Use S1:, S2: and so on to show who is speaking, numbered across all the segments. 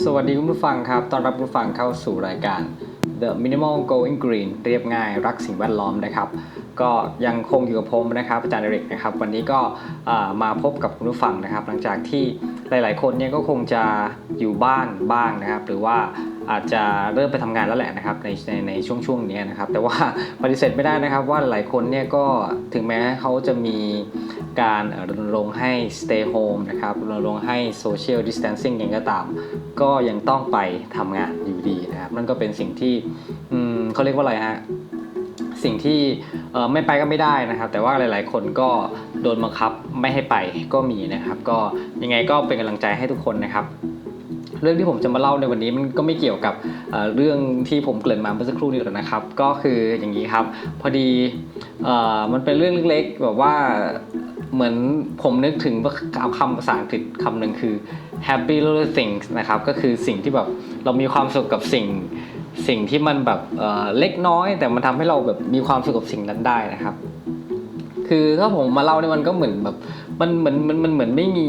S1: สวัสดีคุณผู้ฟังครับ ต้อนรับคุณผู้ฟังเข้าสู่รายการ The Minimal Going Green เรียบง่ายรักสิ่งแวดล้อมนะครับ ก็ยังคงอยู่กับผมนะครับอาจารย์เดริกนะครับ วันนี้ก็มาพบกับคุณผู้ฟังนะครับ หลังจากที่หลาย ๆ คนเนี่ยก็คงจะอยู่บ้านบ้างนะครับ หรือว่าอาจจะเริ่มไปทำงานแล้วแหละนะครับในในในช่วงช่วงนี้นะครับ แต่ว่าปฏิเสธไม่ได้นะครับว่าหลายคนเนี่ยก็ถึงแม้เขาจะมี การรณรงค์ให้ stay home นะครับรณรงค์ให้ social distancing ยังก็ตาม ก็ยังต้องไปทำงานอยู่ดีนะครับ นั่นก็เป็นสิ่งที่เขาเรียกว่าอะไรฮะสิ่งที่ไม่ไปก็ไม่ได้นะครับ แต่ว่าหลาย ๆ คนก็โดนบังคับไม่ให้ไปก็มีนะครับ ก็ยังไงก็เป็นกำลังใจให้ทุกคนนะครับ เรื่องที่ผมจะมาเล่าในวันนี้มันก็ไม่เกี่ยวกับเเรื่องที่ผมเกริ่นมาเมื่อสักครู่นี้หรอกนะครับ ก็คืออย่างนี้ครับ พอดีอมันเป็นเรื่องเล็กๆแบบว่า เหมือนผมนึกถึงคำภาษาอังกฤษคำหนึ่งคือ happy little things นะครับ ก็คือสิ่งที่แบบเรามีความสุขกับสิ่งสิ่งที่มันแบบเล็กน้อย แต่มันทำให้เราแบบมีความสุขกับสิ่งนั้นได้นะครับ คือถ้าผมมาเล่าเนี่ยมันก็เหมือนแบบมันเหมือนมันมันเหมือนไม่มี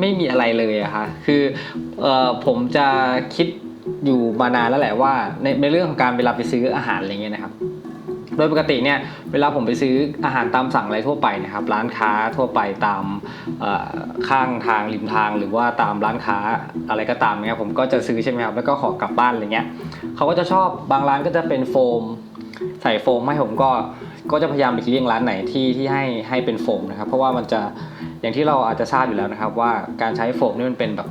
S1: ไม่มีอะไรเลยอะค่ะคือเอ่อผมจะคิดอยู่มานานแล้วแหละว่าในในเรื่องของการเวลาไปซื้ออาหารอะไรเงี้ยนะครับ โดยปกติเนี่ยเวลาผมไปซื้ออาหารตามสั่งอะไรทั่วไปนะครับร้านค้าทั่วไปตามข้างทางริมทาง หรือว่าตามร้านค้าอะไรก็ตามเนี่ยผมก็จะซื้อใช่ไหมครับแล้วก็ขอกลับบ้านอะไรเงี้ยเขาก็จะชอบบางร้านก็จะเป็นโฟม ใส่โฟมให้ผมก็ก็จะพยายามไปเลี่ยงร้านไหนที่ที่ให้ให้เป็นโฟมนะครับ เพราะว่ามันจะอย่างที่เราอาจจะทราบอยู่แล้วนะครับ ว่าการใช้โฟมนี่มันเป็นแบบ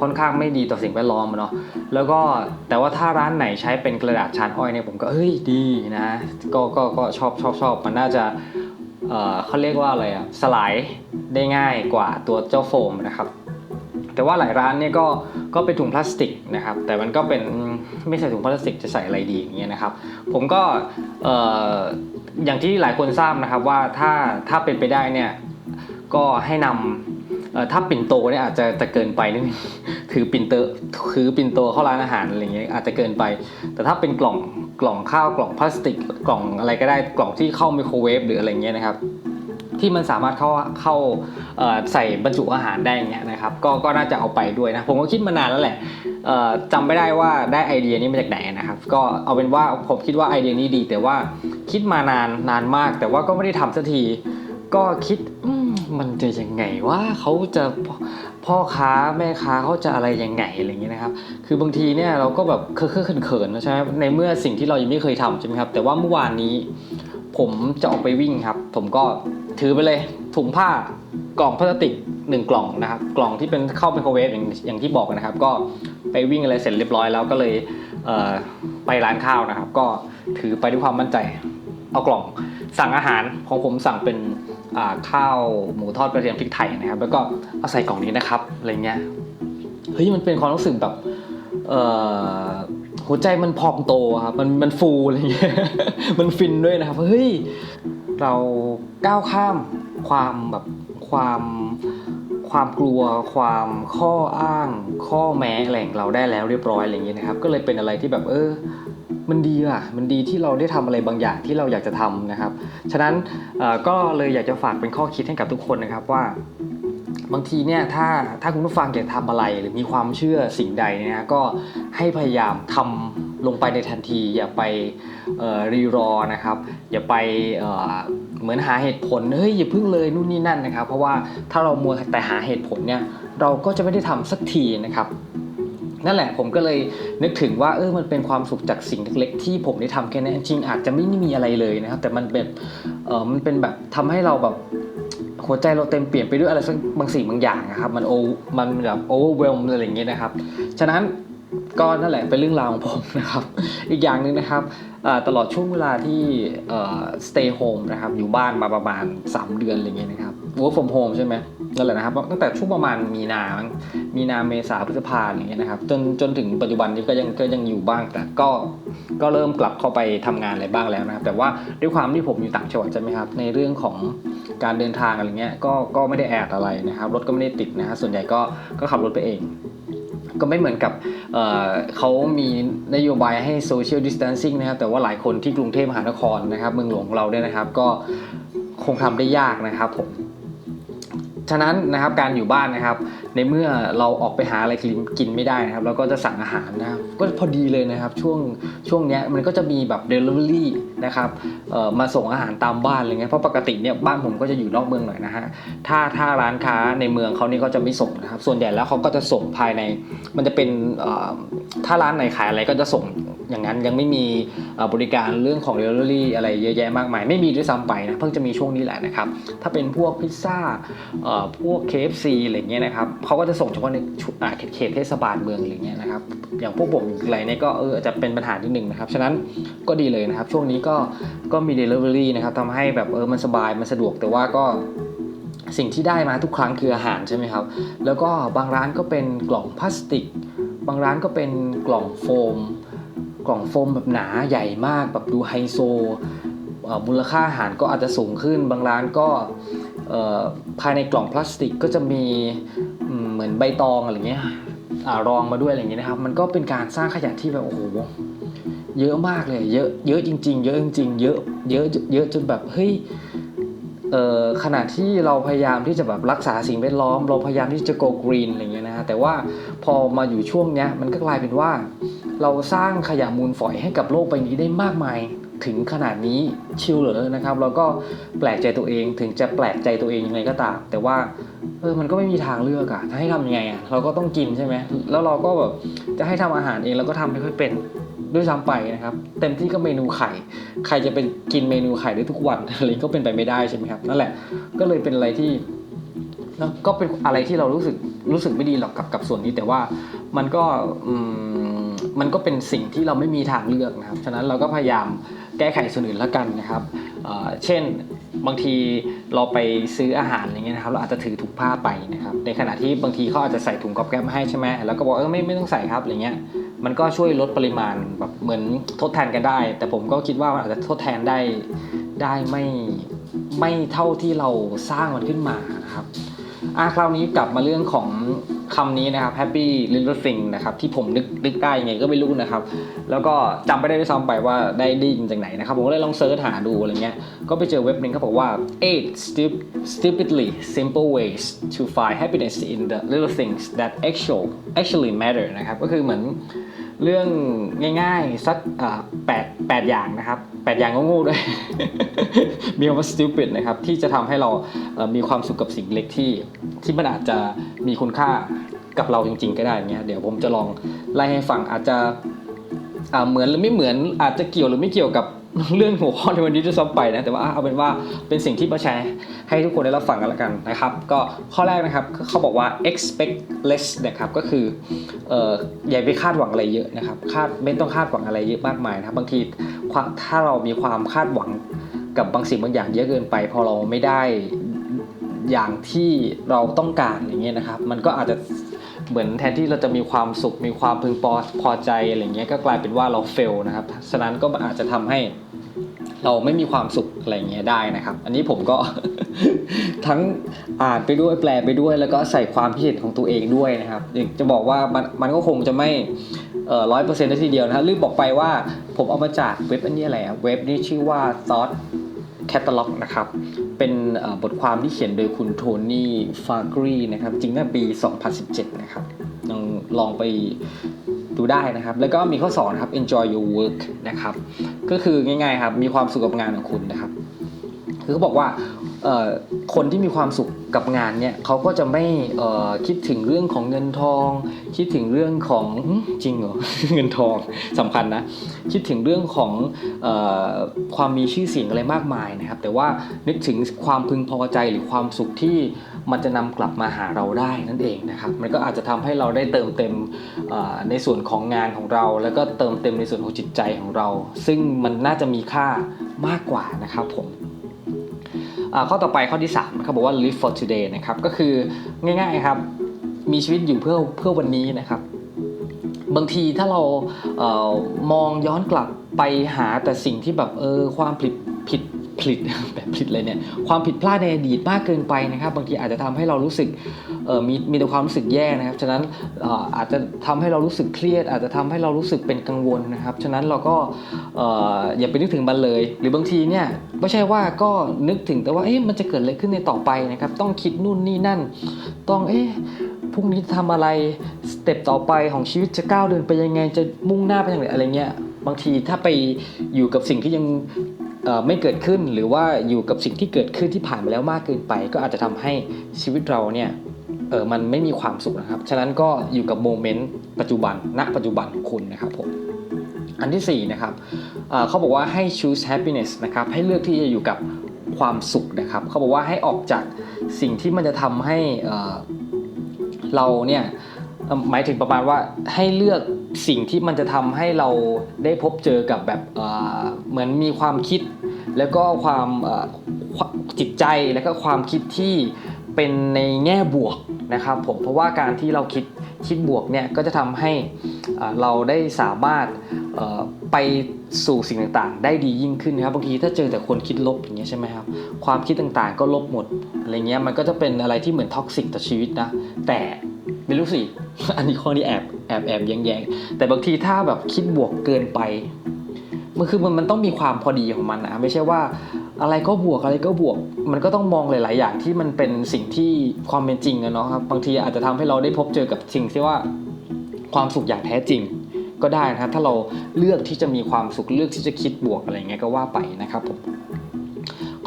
S1: ค่อนข้างไม่ดีต่อสิ่งแวดล้อมเนาะแล้วก็แต่ว่าถ้าร้านไหนใช้เป็นกระดาษชานอ้อยเนี่ยผมก็เฮ้ยดีนะก็ก็ก็ชอบชอบชอบมันน่าจะเออเขาเรียกว่าอะไรอะสลายได้ง่ายกว่าตัวเจ้าโฟมนะครับ แต่ว่าหลายร้านเนี่ยก็ก็เป็นถุงพลาสติกนะครับ แต่มันก็เป็นไม่ใส่ถุงพลาสติกจะใส่อะไรดีอย่างเงี้ยนะครับ ผมก็เอออย่างที่หลายคนทราบนะครับว่าถ้าถ้าเป็นไปได้เนี่ยก็ให้นำเอ่อ ถ้าปิ่นโตเนี่ยอาจจะจะเกินไปนิดนึงถือปิ่นเตอถือปิ่นโตเข้าร้านอาหารอะไรเงี้ยอาจจะเกินไป แต่ถ้าเป็นกล่องกล่องข้าวกล่องพลาสติกกล่องอะไรก็ได้กล่องที่เข้าไมโครเวฟหรืออะไรเงี้ยนะครับที่มันสามารถเข้าเข้าใส่บรรจุอาหารได้เงี้ยนะครับก็ก็น่าจะเอาไปด้วยนะผมก็คิดมานานแล้วแหละจำไม่ได้ว่าได้ไอเดียนี้มาจากไหนนะครับ ก็เอาเป็นว่าผมคิดว่าไอเดียนี้ดี แต่ว่าคิดมานานนานมาก แต่ว่าก็ไม่ได้ทำสักที ก็คิดอื มันจะยังไงว่าเขาจะพ่อพ่อค้าแม่ค้าเขาจะอะไรยังไงอะไรอย่างเงี้ยนะครับ คือบางทีเนี่ยเราก็แบบเคอะเขินๆนะใช่ไหมในเมื่อสิ่งที่เรายังไม่เคยทำใช่ไหมครับ แต่ว่าเมื่อวานนี้ ผมจะออกไปวิ่งครับ ผมก็ถือไปเลยถุงผ้ากล่องพลาสติกหนึ่งกล่องนะครับ กล่องที่เป็นเข้าไมโครเวฟอย่างอย่างที่บอกนะครับ ก็ไปวิ่งอะไรเสร็จเรียบร้อยแล้วก็เลยเไปร้านข้าวนะครับ ก็ถือไปด้วยความมั่นใจ เอากล่อง สั่งอาหารของผมสั่งเป็นข้าวหมูทอดกระเทียมพริกไทยนะครับ แล้วก็เอาใส่กล่องนี้นะครับอะไรเงี้ยเฮ้ยมันเป็นความรู้สึกแบบเออหัวใจมันพองโตครับมันมันฟูอะไรเงี้ยมันฟินด้วยนะครับเฮ้ยเราก้าวข้ามความแบบความความกลัวความข้ออ้างข้อแม้อะไรของเราได้แล้วเรียบร้อยอะไรอย่างเงี้ยนะครับ ก็เลยเป็นอะไรที่แบบเออ มันดีอะ มันดีที่เราได้ทำอะไรบางอย่างที่เราอยากจะทำนะครับ ฉะนั้นก็เลยอยากจะฝากเป็นข้อคิดให้กับทุกคนนะครับว่าบางทีเนี่ยถ้าถ้าคุณผู้ฟังอยากทำอะไร หรือมีความเชื่อสิ่งใดเนี่ยนะก็ให้พยายามทำลงไปในทันที อย่าไปรีรอนะครับ อย่าไปเเหมือนหาเหตุผลเฮ้ยอย่าพึ่งเลยนู่นนี่นั่นนะครับ เพราะว่าถ้าเรามัวแต่หาเหตุผลเนี่ยเราก็จะไม่ได้ทำสักทีนะครับ นั่นแหละผมก็เลยนึกถึงว่าเออมันเป็นความสุขจากสิ่งเล็กๆที่ผมได้ทำแค่นั้นจริงๆอาจจะไม่มีอะไรเลยนะครับ แต่มันเป็นเออมันเป็นแบบทำให้เราแบบหัวใจเราเต็มเปลี่ยนไปด้วยอะไรสักบางสิ่งบางอย่างนะครับมันโอมันแบบโอเวอร์เวลอะไรอย่างเงี้ยนะครับฉะนั้นก็นั่นแหละเป็นเรื่องราวของผมนะครับ อีกอย่างหนึ่งนะครับตลอดช่วงเวลาที่ stay home นะครับอยู่บ้านมาประมาณ 3 เดือนอะไรเงี้ยนะครับ work from home ใช่ไหม นั่นแหละนะครับตั้งแต่ช่วงประมาณมีนา มีนาเมษาพฤษภาอย่างเงี้ยนะครับจนจนถึงปัจจุบันนี้ก็ยังก็ยังอยู่บ้างแต่ก็ก็เริ่มกลับเข้าไปทำงานอะไรบ้างแล้วนะครับ แต่ว่าด้วยความที่ผมอยู่ต่างจังหวัดใช่ไหมครับ ในเรื่องของการเดินทางอะไรเงี้ยก็ก็ไม่ได้แอดอะไรนะครับ รถก็ไม่ได้ติดนะฮะส่วนใหญ่ก็ก็ขับรถไปเองก็ไม่เหมือนกับเเขามีนโยบายให้ social distancing นะครับ แต่ว่าหลายคนที่กรุงเทพมหานครนะครับ เมืองหลวงของเราเนี่ยนะครับ ก็คงทำได้ยากนะครับผม ฉะนั้นนะครับการอยู่บ้านนะครับ ในเมื่อเราออกไปหาอะไรกินไม่ได้นะครับเราก็จะสั่งอาหารนะครับก็พอดีเลยนะครับช่วงช่วงเนี้ยมันก็จะมีแบบ Delivery นะครับเอ่อมาส่งอาหารตามบ้านอะไรเงี้ยเพราะปกติเนี่ยบ้านผมก็จะอยู่นอกเมืองหน่อยนะฮะถ้าถ้าร้านค้าในเมืองเขานี่ก็จะไม่ส่งนะครับ ส่วนใหญ่แล้วเขาก็จะส่งภายใน มันจะเป็นเอ่อถ้าร้านไหนขายอะไรก็จะส่งอย่างนั้นยังไม่มีบริการเรื่องของ Delivery อะไรเยอะแยะมากมาย ไม่มีด้วยซ้ำไปนะเพิ่งจะมีช่วงนี้แหละนะครับ ถ้าเป็นพวกพิซซ่าเอ่อพวก KFC อะไรเงี้ยนะครับเขาก็จะส่งเฉพาะในชุอ่าเขตเทศบาลเมืองอะไรเงี้ยนะครับอย่างพวกผมอะไรเนี่ยก็เอออาจจะเป็นปัญหาที่หนึ่งนะครับฉะนั้นก็ดีเลยนะครับช่วงนี้ก็ก็มี Delivery นะครับทำให้แบบเออมันสบายมันสะดวกแต่ว่าก็สิ่งที่ได้มาทุกครั้งคืออาหารใช่ไหมครับ แล้วก็บางร้านก็เป็นกล่องพลาสติก บางร้านก็เป็นกล่องโฟม กล่องโฟมแบบหนาใหญ่มากแบบดูไฮโซมูลค่าอาหารก็อาจจะสูงขึ้น บางร้านก็ ภายในกล่องพลาสติกก็จะมีเหมือนใบตองอะไรเงี้ยอรองมาด้วยอะไรเงี้ยนะครับ มันก็เป็นการสร้างขยะที่แบบโอ้โหเยอะมากเลย เยอะเยอะจริง ๆ เยอะจริงๆเยอะเยอะเยอะจนแบบเฮ้ยขณะที่เราพยายามที่จะแบบรักษาสิ่งแวดล้อม เราพยายามที่จะ go green อะไรเงี้ยนะฮะแต่ว่าพอมาอยู่ช่วงเนี้ยมันก็กลายเป็นว่า เราสร้างขยะมูลฝอยให้กับโลกใบนี้ได้มากมาย ถึงขนาดนี้ชิลเหรอนะครับเราก็แปลกใจตัวเองถึงจะแปลกใจตัวเองยังไงก็ตาม แต่ว่าเออมันก็ไม่มีทางเลือกอะจะให้ทำยังไงอะเราก็ต้องกินใช่ไหมแล้วเราก็แบบจะให้ทำอาหารเองเราก็ทำไม่ค่อยเป็นด้วยซ้ำไปนะครับ เต็มที่ก็เมนูไข่ ใครจะไปกินเมนูไข่ได้ทุกวันอะไรก็เป็นไปไม่ได้ใช่ไหมครับนั่นแหละก็เลยเป็นอะไรที่เนอะก็เป็นอะไรที่เรารู้สึกรู้สึกไม่ดีหรอกกับกับส่วนนี้แต่ว่ามันก็อืมมันก็เป็นสิ่งที่เราไม่มีทางเลือกนะครับ ฉะนั้นเราก็พยายาม แก้ไขส่วนอื่นแล้วกันนะครับเเช่นบางทีเราไปซื้ออาหารอะไรเงี้ยนะครับเราอาจจะถือถุงผ้าไปนะครับในขณะที่บางทีเขาอาจจะใส่ถุงกอบแก๊บมาให้ใช่ไหมแล้วก็บอกเออไม่ไม่ต้องใส่ครับอะไรเงี้ยมันก็ช่วยลดปริมาณแบบเหมือนทดแทนกันได้ แต่ผมก็คิดว่ามันอาจจะทดแทนได้ได้ไม่ไม่เท่าที่เราสร้างมันขึ้นมานะครับอะคราวนี้กลับมาเรื่องของ คำนี้นะครับ happy little thing นะครับที่ผมนึกนึกได้ยังไงก็ไม่รู้นะครับ แล้วก็จำไม่ได้ด้วยซ้ำไปว่าได้ได้ยินจากไหนนะครับ ผมก็เลยลองเซิร์ชหาดูอะไรเงี้ยก็ไปเจอเว็บหนึงเขาบอกว่า eight stup- stupidly simple ways to find happiness in the little things that actual actually matter นะครับก็คือเหมือน เรื่องง่ายๆสักแปดแปดอย่างนะครับแปดอย่างโง่ด้วย มีคำว่า stupid นะครับ ที่จะทำให้เรามีความสุขกับสิ่งเล็กที่ที่มันอาจจะมีคุณค่ากับเราจริง ๆ ก็ได้เงี้ยเดี๋ยวผมจะลองไล่ให้ฟังอาจจะเหมือนหรือไม่เหมือนอาจจะเกี่ยวหรือไม่เกี่ยวกับ เรื่องหัวข้อในวันนี้ด้วยซ้ำไปนะแต่ว่าเอาเป็นว่าเป็นสิ่งที่มาแชร์ให้ทุกคนได้รับฟังกันแล้วกันนะครับ ก็ข้อแรกนะครับเขาบอกว่า expect less นะครับก็คือเอ่ออย่าไปคาดหวังอะไรเยอะนะครับคาดไม่ต้องคาดหวังอะไรเยอะมากมายนะครับบางทีถ้าเรามีความคาดหวังกับบางสิ่งบางอย่างเยอะเกินไป พอเราไม่ได้อย่างที่เราต้องการอย่างเงี้ยนะครับ มันก็อาจจะ เหมือนแทนที่เราจะมีความสุขมีความพึงพอพอใจอะไรเงี้ยก็กลายเป็นว่าเราเฟลนะครับฉะนั้นก็อาจจะทำให้เราไม่มีความสุขอะไรเงี้ยได้นะครับ อันนี้ผมก็ทั้งอ่านไปด้วยแปลไปด้วย แล้วก็ใส่ความคิดเห็นของตัวเองด้วยนะครับจะบอกว่ามันมันก็คงจะไม่ร้อยเปอร์เซ็นต์ทีเดียวนะฮะลืมบอกไปว่าผมเอามาจากเว็บอันนี้อะไรอะเว็บนี้ชื่อว่า แคตตาล็อกนะครับ เป็นบทความที่เขียนโดยคุณโทนี่ฟากรีนะครับ จริงน่าปี 2017 นะครับลองลองไปดูได้นะครับ แล้วก็มีข้อสอนะครับ enjoy your work นะครับ ก็คือง่ายๆครับ มีความสุขกับงานของคุณนะครับ คือเขาบอกว่า คนที่มีความสุขกับงานเนี่ยเขาก็จะไม่คิดถึงเรื่องของเงินทอง คิดถึงเรื่องของจริงเหรอเงินทองสำคัญนะคิดถึงเรื่องของออความมีชื่อเสียงอะไรมากมายนะครับ แต่ว่านึกถึงความพึงพอใจหรือความสุขที่มันจะนำกลับมาหาเราได้นั่นเองนะครับมันก็อาจจะทำให้เราได้เติมเต็มในส่วนของงานของเรา แล้วก็เติมเต็มในส่วนของจิตใจของเรา ซึ่งมันน่าจะมีค่ามากกว่านะครับผม ข้อต่อไปข้อที่3นะครับบอกว่า live for today นะครับก็คือง่ายๆครับมีชีวิตอยู่เพื่อเพื่อวันนี้นะครับ บางทีถ้าเราเออมองย้อนกลับไปหาแต่สิ่งที่แบบเออความผิดผิดผิดแบบผิดเลยเนี่ยความผิดพลาดในอดีตมากเกินไปนะครับ บางทีอาจจะทำให้เรารู้สึก มีมีแต่ความรู้สึกแย่นะครับ ฉะนั้นอออาจจะทำให้เรารู้สึกเครียด อาจจะทำให้เรารู้สึกเป็นกังวลนะครับ ฉะนั้นเราก็อย่าไปนึกถึงมันเลย หรือบางทีเนี่ยไม่ใช่ว่าก็นึกถึงแต่ว่าเอ๊ะมันจะเกิดอะไรขึ้นในต่อไปนะครับ ต้องคิดนู่นนี่นั่น ต้องเอ๊ะพรุ่งนี้จะทำอะไรสเต็ปต่อไปของชีวิตจะก้าวเดินไปยังไงจะมุ่งหน้าไปยังไงอะไรเงี้ยบางทีถ้าไปอยู่กับสิ่งที่ยังไม่เกิดขึ้นหรือว่าอยู่กับสิ่งที่เกิดขึ้นที่ผ่านมาแล้วมากเกินไป ก็อาจจะทำให้ชีวิตเราเนี่ย เออมันไม่มีความสุขนะครับ ฉะนั้นก็อยู่กับโมเมนต์ปัจจุบันณปัจจุบันของคุณนะครับผมอันที่สี่นะครับเเขาบอกว่าให้ choose happiness นะครับให้เลือกที่จะอยู่กับความสุขนะครับเขาบอกว่าให้ออกจากสิ่งที่มันจะทำให้เอ่อเราเนี่ยหมายถึงประมาณว่าให้เลือกสิ่งที่มันจะทำให้เราได้พบเจอกับแบบเเหมือนมีความคิด แล้วก็ความเอ่อความจิตใจแล้วก็ความคิดที่เป็นในแง่บวก นะครับผมเพราะว่าการที่เราคิดคิดบวกเนี่ยก็จะทำให้เราได้สามารถไปสู่สิ่งต่างๆ ได้ดียิ่งขึ้นนะครับบางทีถ้าเจอแต่คนคิดลบอย่างเงี้ยใช่ไหมครับความคิดต่างๆ ก็ลบหมดอะไรเงี้ยมันก็จะเป็นอะไรที่เหมือนท็อกซิกต่อชีวิตนะแต่ไม่รู้สิอันนี้ข้อนี้แอบแอบแอบแย้งแต่บางทีถ้าแบบคิดบวกเกินไปมันคือมันมันต้องมีความพอดีของมันนะไม่ใช่ว่า อะไรก็บวกอะไรก็บวก มันก็ต้องมองหลาย ๆ อย่างที่มันเป็นสิ่งที่ความเป็นจริงอะเนาะครับบางทีอาจจะทำให้เราได้พบเจอกับสิ่งที่ว่าความสุขอย่างแท้จริงก็ได้นะครับถ้าเราเลือกที่จะมีความสุขเลือกที่จะคิดบวกอะไรเงี้ยก็ว่าไปนะครับผม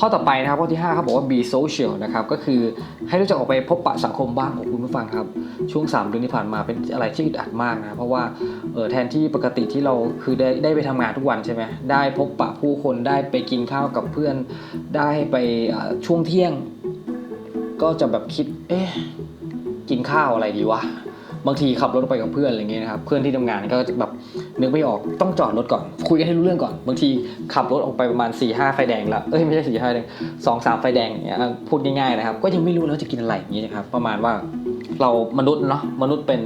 S1: ข้อต่อไปนะครับข้อที่5ครับบอกว่า be social นะครับก็คือให้รู้จักออกไปพบปะสังคมบ้างของคุณผู้ฟังครับ ช่วง 3 เดือนที่ผ่านมาเป็นอะไรที่อึดอัดมากนะเพราะว่าเออแทนที่ปกติที่เราคือได้ได้ไปทำงานทุกวันใช่ไหมได้พบปะผู้คนได้ไปกินข้าวกับเพื่อน ได้ไปช่วงเที่ยง ก็จะแบบคิดเอ๊ะกินข้าวอะไรดีวะ บางทีขับรถไปกับเพื่อนอะไรเงี้ยนะครับเพื่อนที่ทำงานก็จะแบบนึกไม่ออกต้องจอดรถก่อน คุยกันให้รู้เรื่องก่อน บางทีขับรถออกไปประมาณ4ี่ห้าไฟแดงล้วเอ้ยไม่ใช่สี่ห้าแดงสองสามไฟแดงอย่างเงี้ยพูดง่ายๆนะครับ ก็ยังไม่รู้แล้วจะกินอะไรอย่างเงี้ยนะครับประมาณว่าเรามนุษย์เนาะมนุษย์เป็น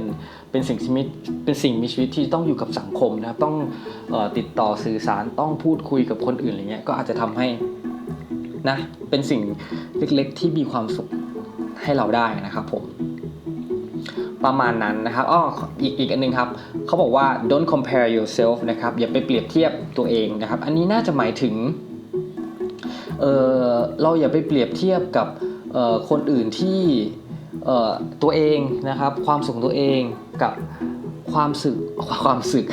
S1: เป็นสิ่งชีวิตเป็นสิ่งมีชีวิตที่ต้องอยู่กับสังคมนะครับต้องออติดต่อสื่อสารต้องพูดคุยกับคนอื่นอะไรเงี้ยก็อาจจะทำให้นะเป็นสิ่งเล็กๆที่มีความสุขให้เราได้นะครับผม ประมาณนั้นนะครับอ้ออีกอีกอันหนึงครับเขาบอกว่า don't compare yourself นะครับอย่าไปเปรียบเทียบตัวเองนะครับ อันนี้น่าจะหมายถึงเออเราอย่าไปเปรียบเทียบกับคนอื่นที่ตัวเองนะครับ ความสุขของตัวเองกับความสึกความสึก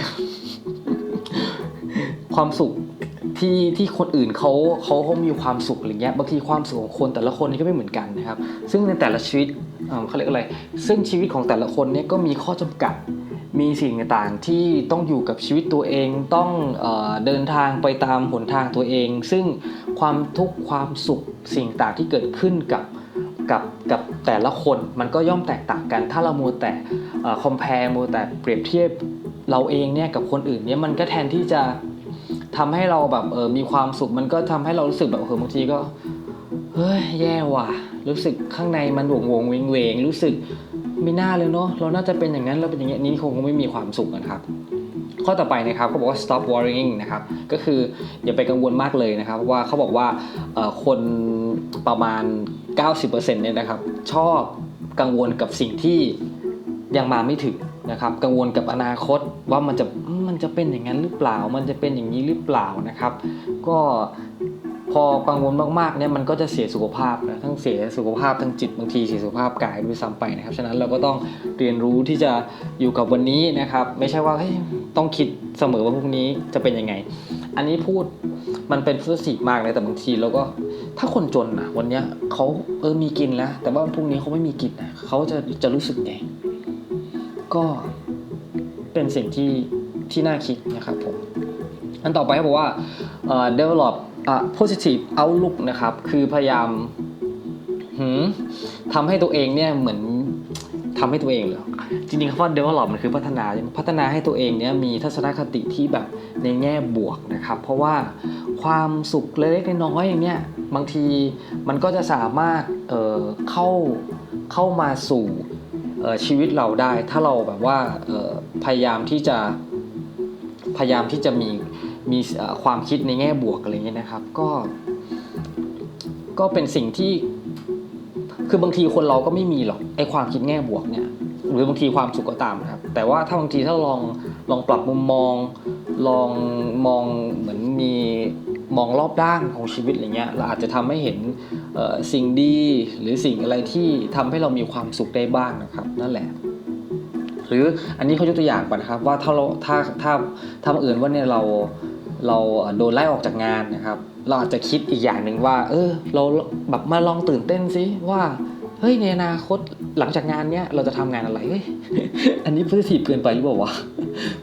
S1: ความสุขที่ที่คนอื่นเขาเขาเขามีความสุขอะไรเงี้ยบางทีความสุขของคนแต่ละคนนี่ก็ไม่เหมือนกันนะครับ ซึ่งในแต่ละชีวิต เขาเรียกอะไร ซึ่งชีวิตของแต่ละคนเนี่ยก็มีข้อจำกัด มีสิ่งต่างๆที่ต้องอยู่กับชีวิตตัวเอง ต้องเอเดินทางไปตามหนทางตัวเอง ซึ่งความทุกข์ความสุขสิ่งต่างที่เกิดขึ้นกับกับกับแต่ละคนมันก็ย่อมแตกต่างกัน ถ้าเรามัวแต่คอมเพลมัวแต่เปรียบเทียบเราเองเนี่ยกับคนอื่นเนี่ยมันก็แทนที่จะทำให้เราแบบเออมีความสุขมันก็ทำให้เรารู้สึกแบบเออบางทีก็เฮ้ยแย่ว่ะ รู้สึกข้างในมันหวงวงเวงเวงรู้สึกไม่น่าเลยเนาะเราน่าจะเป็นอย่างนั้นเราเป็นอย่างนี้นี่คงไม่มีความสุขนะครับ ข้อต่อไปนะครับเขาบอกว่า stop worrying นะครับก็คืออย่าไปกังวลมากเลยนะครับว่าเขาบอกว่าคนประมาณ 90%เนี่ยนะครับ ชอบกังวลกับสิ่งที่ยังมาไม่ถึงนะครับ กังวลกับอนาคตว่ามันจะมันจะเป็นอย่างนั้นหรือเปล่า มันจะเป็นอย่างนี้หรือเปล่านะครับ ก็ อกังวลมากๆเนี่ยมันก็จะเสียสุขภาพนะทั้งเสียสุขภาพทั้งจิตบางทีเสียสุขภาพกายด้วยซ้ำไปนะครับฉะนั้นเราก็ต้องเรียนรู้ที่จะอยู่กับวันนี้นะครับ ไม่ใช่ว่าเฮ้ยต้องคิดเสมอว่าพรุ่งนี้จะเป็นยังไง อันนี้พูดมันเป็นฟุตสีมากเลยแต่บางทีเราก็ถ้าคนจนนะวันเนี้ยเขาเออมีกินแล้วแต่ว่าพรุ่งนี้เขาไม่มีกินนะเขาจะจะรู้สึกไงก็เป็นสิ่งที่ที่น่าคิดนะครับผมอันต่อไปเขาบอกว่าเอ่อ develop positive outlook นะครับ คือพยายามหืมทำให้ตัวเองเนี่ยเหมือนทำให้ตัวเองเหรอจริงๆคำว่า develop มันคือพัฒนาใช่ไหมพัฒนาให้ตัวเองเนี่ยมีทัศนคติที่แบบในแง่บวกนะครับ เพราะว่าความสุขเล็กๆน้อยๆอย่างเนี้ยบางทีมันก็จะสามารถเอ่อเข้าเข้ามาสู่ชีวิตเราได้ ถ้าเราแบบว่าพยายามที่จะพยายามที่จะมี มีความคิดในแง่บวกอะไรเงี้ยนะครับ ก็ก็เป็นสิ่งที่ คือบางทีคนเราก็ไม่มีหรอกไอความคิดแง่บวกเนี่ย หรือบางทีความสุขก็ตามนะครับ แต่ว่าถ้าบางทีถ้าลองลองปรับมุมมอง ลองมองเหมือนมีมองรอบด้านของชีวิตอะไรเงี้ยเราอาจจะทำให้เห็นสิ่งดีหรือสิ่งอะไรที่ทำให้เรามีความสุขได้บ้างนะครับ นั่นแหละ หรืออันนี้เขายกตัวอย่างก่อนะครับว่าถ้าเราถ้าถ้าถ้าเอิญว่าเนี่ยเรา เราโดนไล่ออกจากงานนะครับ เราอาจจะคิดอีกอย่างหนึ่งว่า เออ เราแบบมาลองตื่นเต้นซิว่าเฮ้ยในอนาคตหลังจากงานเนี้ยเราจะทำงานอะไรเฮ้ยอันนี้ positive เกินไปหรือเปล่าวะ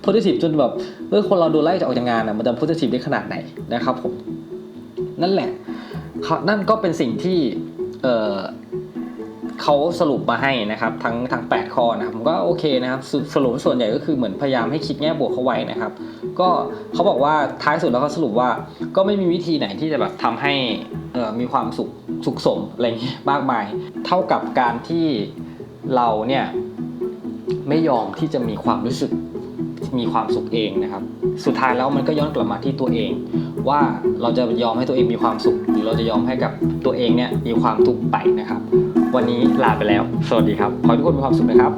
S1: positive จนแบบเออคนเราโดนไล่จากออกจากงานอะมันจะ positive ได้ขนาดไหนนะครับผมนั่นแหละนั่นก็เป็นสิ่งที่เออ เขาสรุปมาให้นะครับทั้งทั้ง 8 ข้อนะครับผมก็โอเคนะครับสสรุปส่วนใหญ่ก็คือเหมือนพยายามให้คิดแง่บวกเข้าไว้นะครับ ก็เขาบอกว่าท้ายสุดแล้วเขาสรุปว่าก็ไม่มีวิธีไหนที่จะแบบทำให้เออมีความสุขสุขสมอะไรเงี้ยมากมาย เท่ากับการที่เราเนี่ยไม่ยอมที่จะมีความรู้สึก มีความสุขเองนะครับ สุดท้ายแล้วมันก็ย้อนกลับมาที่ตัวเอง ว่าเราจะยอมให้ตัวเองมีความสุข หรือเราจะยอมให้กับตัวเองเนี่ยมีความทุกข์ไปนะครับ วันนี้ลาไปแล้ว สวัสดีครับ ขอให้ทุกคนมีความสุขนะครับ